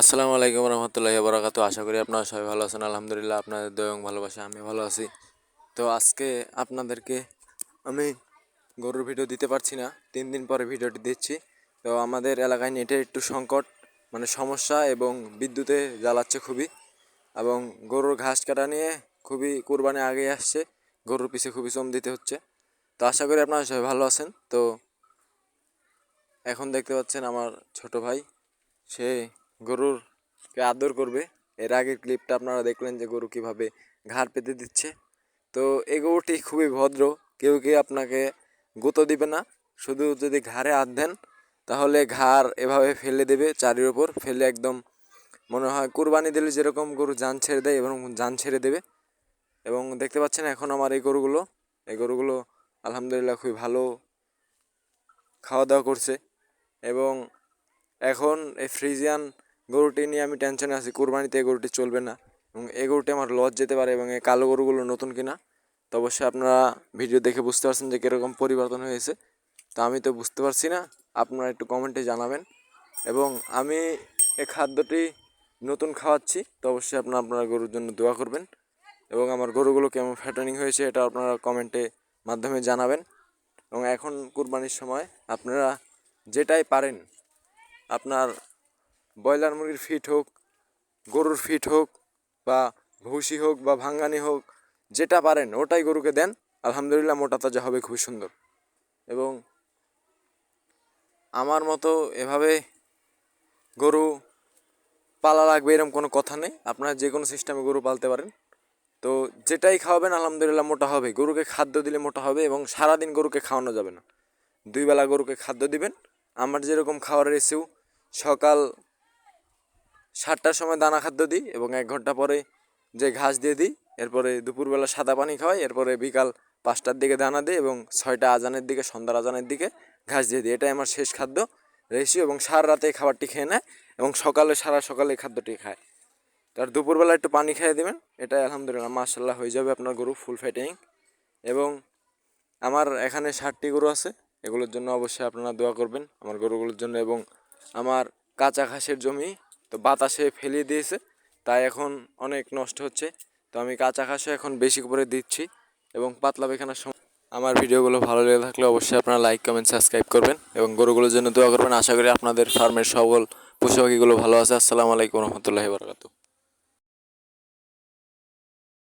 আসসালামু আলাইকুম রহমতুল্লাহি বরাকাতু আশা করি আপনারা সবাই ভালো আছেন। আলহামদুলিল্লাহ, আপনাদের দয়ং ভালোবাসা আমি ভালো আছি। তো আজকে আপনাদেরকে আমি গরুর ভিডিও দিতে পারছি না। তিন দিন পরে ভিডিওটি দিচ্ছি। তো আমাদের এলাকায় নেটের একটু সংকট মানে সমস্যা এবং বিদ্যুতে জ্বালাচ্ছে খুবই এবং গরুর ঘাস কাটা নিয়ে খুবই কোরবানি আগে আসছে। গরুর পিছে খুবই শ্রম দিতে হচ্ছে। তো আশা করি আপনারা সবাই ভালো আছেন। তো এখন দেখতে পাচ্ছেন আমার ছোট ভাই, সে গরুরকে আদর করবে। এর আগের ক্লিপটা আপনারা দেখলেন যে গরু কীভাবে ঘাড় পেতে দিচ্ছে। তো এই গরুটি খুবই ভদ্র, কেউ কেউ আপনাকে গুঁতো দিবে না। শুধু যদি ঘাড়ে হাত দেন, তাহলে ঘাড় এভাবে ফেলে দেবে চারির ওপর, ফেলে একদম মনে হয় কুরবানি দিলে যেরকম গরু যান ছেড়ে দেয় এবং যান ছেড়ে দেবে। এবং দেখতে পাচ্ছেন এখন আমার এই গরুগুলো। এই গরুগুলো আলহামদুলিল্লাহ খুবই ভালো খাওয়া দাওয়া করছে। এবং এখন এই ফ্রিজিয়ান গরুটি নিয়ে আমি টেনশনে আছি, কুরবানিতে এই গরুটি চলবে না। এবং এই গরুটি আমার লস যেতে পারে এবং এই কালো গরুগুলো নতুন কিনা, তো অবশ্যই আপনারা ভিডিও দেখে বুঝতে পারছেন যে কীরকম পরিবর্তন হয়েছে। তো আমি তো বুঝতে পারছি না, আপনারা একটু কমেন্টে জানাবেন। এবং আমি এই খাদ্যটি নতুন খাওয়াচ্ছি, তো অবশ্যই আপনারা আপনারা গরুর জন্য দোয়া করবেন। এবং আমার গরুগুলো কেমন ফ্যাটানিং হয়েছে এটা আপনারা কমেন্টে মাধ্যমে জানাবেন। এবং এখন কুরবানির সময় আপনারা যেটাই পারেন, আপনার ব্রয়লার মুরগির ফিট হোক, গরুর ফিট হোক বা ভুসি হোক বা ভাঙ্গানি হোক, যেটা পারেন, ওটাই গরুকে দেন। আলহামদুলিল্লাহ মোটা তাজা হবে, খুবই সুন্দর। এবং আমার মতো এভাবে গরু পালা লাগবে এরকম কোনো কথা নেই। আপনারা যে কোনো সিস্টেমে গরু পালতে পারেন। তো যেটাই খাওয়াবেন, আলহামদুলিল্লাহ মোটা হবে। গরুকে খাদ্য দিলে মোটা হবে এবং সারাদিন গরুকে খাওয়ানো যাবে না। দুই বেলা গরুকে খাদ্য দিবেন। আমার যেরকম খাওয়ার রেসিউ সকাল সাতটার সময় দানা খাদ্য দিই এবং এক ঘণ্টা পরে যে ঘাস দিয়ে দিই, এরপরে দুপুরবেলা সাদা পানি খাওয়াই, এরপরে বিকাল পাঁচটার দিকে দানা দিই এবং ছয়টা আজানের দিকে, সন্ধ্যার আজানের দিকে ঘাস দিয়ে দিই। এটাই আমার শেষ খাদ্য রেসিও এবং সারা রাতে খাবারটি খেয়ে নেয় এবং সকালে, সারা সকালে খাদ্যটি খায়। তার দুপুরবেলা একটু পানি খেয়ে দেবেন, এটাই আলহামদুলিল্লাহ মার্শাল্লাহ হয়ে যাবে আপনার গরু ফুল ফ্যাটিং এবং আমার এখানে ষাটটি গরু আছে, এগুলোর জন্য অবশ্যই আপনারা দোয়া করবেন আমার গরুগুলোর জন্য এবং আমার কাঁচা ঘাসের জমি তো বাতাসে ফেলিয়ে দিয়েছে। তাই এখন অনেক নষ্ট হচ্ছে। তো আমি কাঁচা ঘাসও এখন বেশি করে দিচ্ছি এবং পাতলা বেখানার সময় আমার ভিডিওগুলো ভালো লেগে থাকলে অবশ্যই আপনারা লাইক কমেন্ট সাবস্ক্রাইব করবেন এবং গরুগুলোর জন্য দোয়া করবেন। আশা করি আপনাদের ফার্মের সকল পশু পাখিগুলো ভালো আছে। আসসালামু আলাইকুম রহমতুল্লাহি বারকাতু